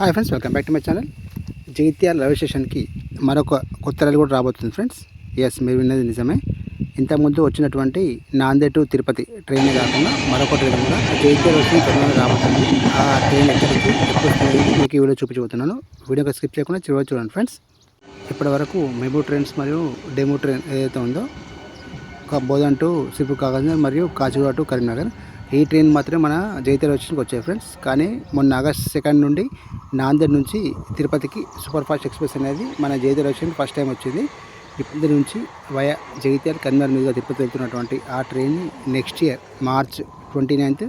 Hi friends welcome back to my channel Jagtial railway స్టేషన్కి మరొక కొత్త రైలు కూడా రాబోతుంది ఫ్రెండ్స్ ఎస్ మీరు విన్నది నిజమే. ఇంతకుముందు వచ్చినటువంటి నాందేడ్ టు తిరుపతి ట్రైన్ కాకుండా మరొక ట్రైన్ కూడా జగిత్యాల వచ్చి త్వరలో రాబోతుంది. ఆ ట్రైన్ ఎక్కడికి మీకు ఈ వీడియో చూపించబోతున్నాను. వీడియోకి స్కిప్ చేయకుండా చివరి చూడండి ఫ్రెండ్స్ ఇప్పటి వరకు మెబూ ట్రైన్స్ మరియు డెమో ట్రైన్ ఏదైతే ఉందో ఒక బోధన్ టు సిపు కాగజ్ మరియు కాచిగూడ టు కరీంనగర్ ఈ ట్రైన్ మాత్రమే మన జైత్యాల స్టేషన్కి వచ్చాయి ఫ్రెండ్స్. కానీ మొన్న ఆగస్ట్ సెకండ్ నుండి నాందేడ్ నుంచి తిరుపతికి సూపర్ ఫాస్ట్ ఎక్స్ప్రెస్ అనేది మన జైత్యాల స్టేషన్ ఫస్ట్ టైం వచ్చింది. ఇప్పటి నుంచి వయా జగిత్యాల కరీంనగర్ మీదుగా తిరుపతి వెళ్తున్నటువంటి ఆ ట్రైన్ని next year March twenty ninth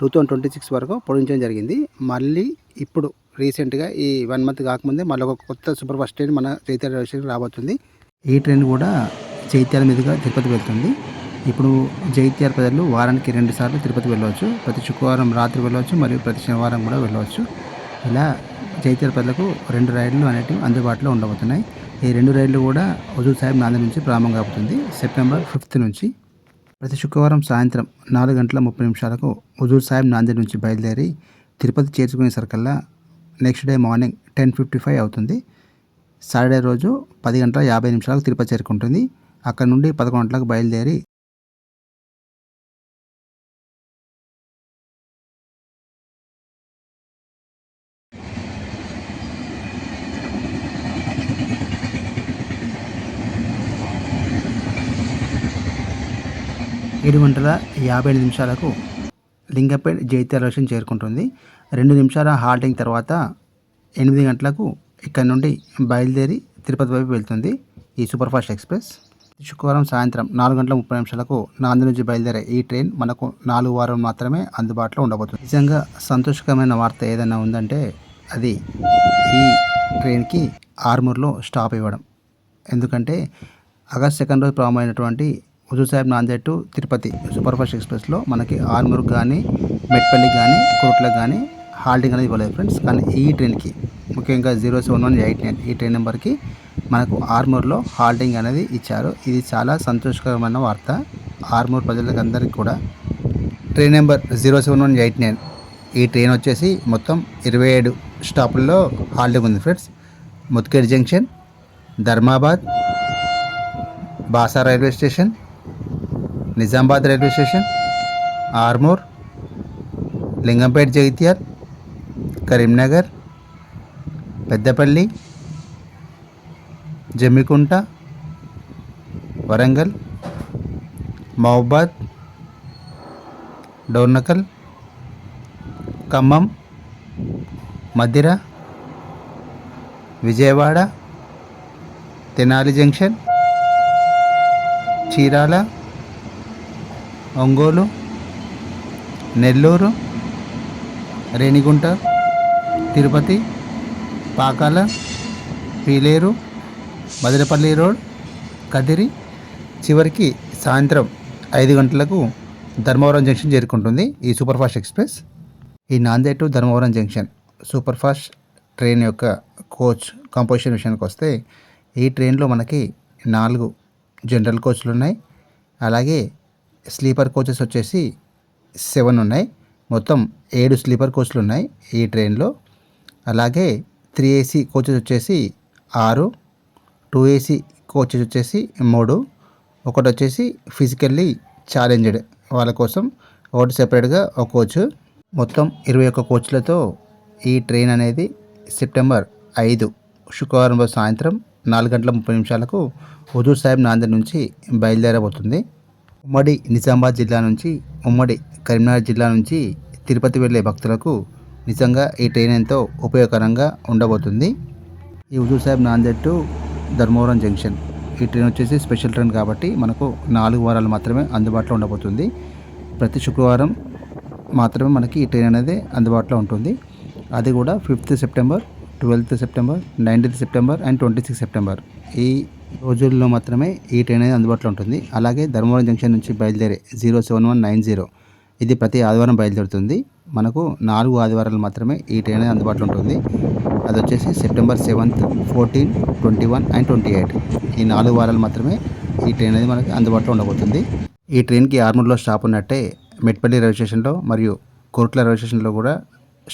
two thousand twenty six వరకు పొడిగించడం జరిగింది. మళ్ళీ ఇప్పుడు రీసెంట్గా ఈ వన్ మంత్ కాకముందే మళ్ళీ ఒక కొత్త సూపర్ ఫాస్ట్ ట్రైన్ మన జైత్యాల రాబోతుంది. ఈ ట్రైన్ కూడా జైత్యాల మీదుగా తిరుపతి వెళ్తుంది. ఇప్పుడు జైత్యాల ప్రజలు వారానికి రెండుసార్లు తిరుపతి వెళ్ళవచ్చు. ప్రతి శుక్రవారం రాత్రి వెళ్ళవచ్చు మరియు ప్రతి శనివారం కూడా వెళ్ళవచ్చు. ఇలా జైత్యాల ప్రజలకు రెండు రైళ్ళు అనేటివి అందుబాటులో ఉండబోతున్నాయి. ఈ రెండు రైళ్ళు కూడా హుజూర్ సాహిబ్ నాందేడ్ నుంచి ప్రారంభం కాబోతుంది. సెప్టెంబర్ ఫిఫ్త్ నుంచి ప్రతి శుక్రవారం సాయంత్రం నాలుగు గంటల ముప్పై నిమిషాలకు హుజూర్ సాహిబ్ నాందేడ్ నుంచి బయలుదేరి Tirupati చేర్చుకునేసరికల్లా next day morning ten fifty five అవుతుంది. సాటర్డే రోజు పది గంటల యాభై నిమిషాలకు తిరుపతి చేరుకుంటుంది. అక్కడ నుండి పదకొండు గంటలకు బయలుదేరి ఏడు గంటల యాభై ఐదు నిమిషాలకు లింగపేట్ జైత్యాల స్టేషన్ చేరుకుంటుంది. రెండు నిమిషాల హాల్టింగ్ తర్వాత ఎనిమిది గంటలకు ఇక్కడ నుండి బయలుదేరి తిరుపతి వైపు వెళ్తుంది ఈ సూపర్ ఫాస్ట్ ఎక్స్ప్రెస్. శుక్రవారం సాయంత్రం నాలుగు గంటల ముప్పై నిమిషాలకు నాంది నుంచి బయలుదేరే ఈ ట్రైన్ మనకు నాలుగు వారం మాత్రమే అందుబాటులో ఉండబోతుంది. నిజంగా సంతోషకరమైన వార్త ఏదైనా ఉందంటే అది ఈ ట్రైన్కి ఆర్మూర్లో స్టాప్ ఇవ్వడం. ఎందుకంటే ఆగస్ట్ సెకండ్ రోజు ప్రారంభమైనటువంటి Huzur Sahib Nanded to Tirupati super fast ఎక్స్ప్రెస్లో మనకి ఆర్మూర్ కానీ మెట్పల్లి కానీ కోట్లకు కానీ హాల్టింగ్ అనేది ఇవ్వలేదు ఫ్రెండ్స్. కానీ ఈ ట్రైన్కి ముఖ్యంగా zero seven one eight nine ఈ ట్రైన్ నెంబర్కి మనకు ఆర్మూర్లో హాల్టింగ్ అనేది ఇచ్చారు. ఇది చాలా సంతోషకరమైన వార్త. ఆర్మూర్ ప్రజలకు అందరికీ కూడా train number zero seven one eight nine ఈ ట్రైన్ వచ్చేసి మొత్తం ఇరవై ఏడు స్టాపుల్లో హాల్టింగ్ ఉంది friends. Mudkhed junction Dharmabad Basar railway station Nizamabad railway station Armoor Lingampet Jagtial Karimnagar Peddapalli Jammikunta Warangal Mahabubabad Dornakal Khammam Madhira Vijayawada Tenali junction Chirala Ongole Nellore Renigunta Tirupati Pakala Pileru Madanapalle road Kadiri. చివరికి సాయంత్రం ఐదు గంటలకు Dharmavaram junction చేరుకుంటుంది ఈ super fast express. ఈ Nanded to Dharmavaram junction super fast train యొక్క coach composition విషయానికి వస్తే ఈ ట్రైన్లో మనకి నాలుగు జనరల్ కోచ్లు ఉన్నాయి. అలాగే స్లీపర్ కోచెస్ వచ్చేసి సెవెన్ ఉన్నాయి. మొత్తం ఏడు స్లీపర్ కోచ్లు ఉన్నాయి ఈ ట్రైన్లో. అలాగే త్రీ ఏసీ కోచెస్ వచ్చేసి ఆరు టూ ఏసీ కోచెస్ వచ్చేసి మూడు. ఒకటి వచ్చేసి ఫిజికల్లీ ఛాలెంజ్డ్ వాళ్ళ కోసం ఒకటి సెపరేట్గా ఒక కోచ్. మొత్తం ఇరవై ఒక్క కోచ్లతో ఈ ట్రైన్ అనేది సెప్టెంబర్ ఐదు శుక్రవారం సాయంత్రం నాలుగు గంటల ముప్పై నిమిషాలకు హుజూర్ సాహెబ్ నాందేడ్ నుంచి బయలుదేరబోతుంది. ఉమ్మడి నిజామాబాద్ జిల్లా నుంచి ఉమ్మడి కరీంనగర్ జిల్లా నుంచి తిరుపతి వెళ్ళే భక్తులకు నిజంగా ఈ ట్రైన్ ఎంతో ఉపయోగకరంగా ఉండబోతుంది. ఈ హుజూర్ సాహెబ్ నాందేడ్ టు ధర్మవరం జంక్షన్. ఈ ట్రైన్ వచ్చేసి స్పెషల్ ట్రైన్ కాబట్టి మనకు నాలుగు వారాలు మాత్రమే అందుబాటులో ఉండబోతుంది. ప్రతి శుక్రవారం మాత్రమే మనకి ఈ ట్రైన్ అనేది అందుబాటులో ఉంటుంది. అది కూడా fifth September twelfth September nineteenth September and twenty six September. ఈ రోజుల్లో మాత్రమే ఈ ట్రైన్ అనేది అందుబాటులో ఉంటుంది. అలాగే ధర్మవరం జంక్షన్ నుంచి బయలుదేరే zero seven one nine zero. ఇది ప్రతి ఆదివారం బయలుదేరుతుంది. మనకు నాలుగు ఆదివారాలు మాత్రమే ఈ ట్రైన్ అనేది అందుబాటులో ఉంటుంది. అది వచ్చేసి September seventh fourteen twenty one and twenty eight. ఈ నాలుగు వారాలు మాత్రమే ఈ ట్రైన్ అనేది మనకి అందుబాటులో ఉండబోతుంది. ఈ ట్రైన్కి ఆర్మూర్లో స్టాప్ ఉన్నట్టే మెట్పల్లి రైల్వే స్టేషన్లో మరియు కోర్ట్ల రైల్వే స్టేషన్లో కూడా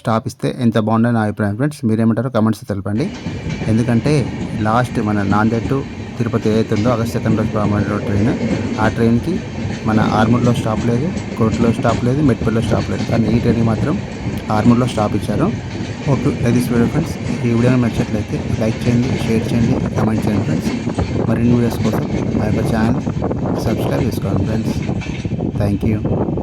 స్టాప్ ఇస్తే ఎంత బాగుండే నా అభిప్రాయం ఫ్రెండ్స్ మీరేమంటారో కమెంట్స్ తెలపండి. ఎందుకంటే లాస్ట్ మన నాందేడ్ టు తిరుపతి ఏదైతే ఉందో ఆగస్ట్ సెకండ్ రోజు ప్రారంభమైన ట్రైన్ ఆ ట్రైన్కి మన ఆర్మూర్లో స్టాప్ లేదు కోర్టులో స్టాప్ లేదు మెట్పల్లో స్టాప్ లేదు. కానీ ఈ ట్రైన్కి మాత్రం ఆర్మూర్లో స్టాప్ ఇచ్చారు. ఓకే లైక్ వీడియో ఫ్రెండ్స్ ఈ వీడియో నచ్చినట్లయితే లైక్ చేయండి షేర్ చేయండి కమెంట్ చేయండి ఫ్రెండ్స్ మరిన్ని వీడియోస్ కోసం మా యొక్క ఛానల్ సబ్స్క్రైబ్ చేసుకోండి ఫ్రెండ్స్ థ్యాంక్ యూ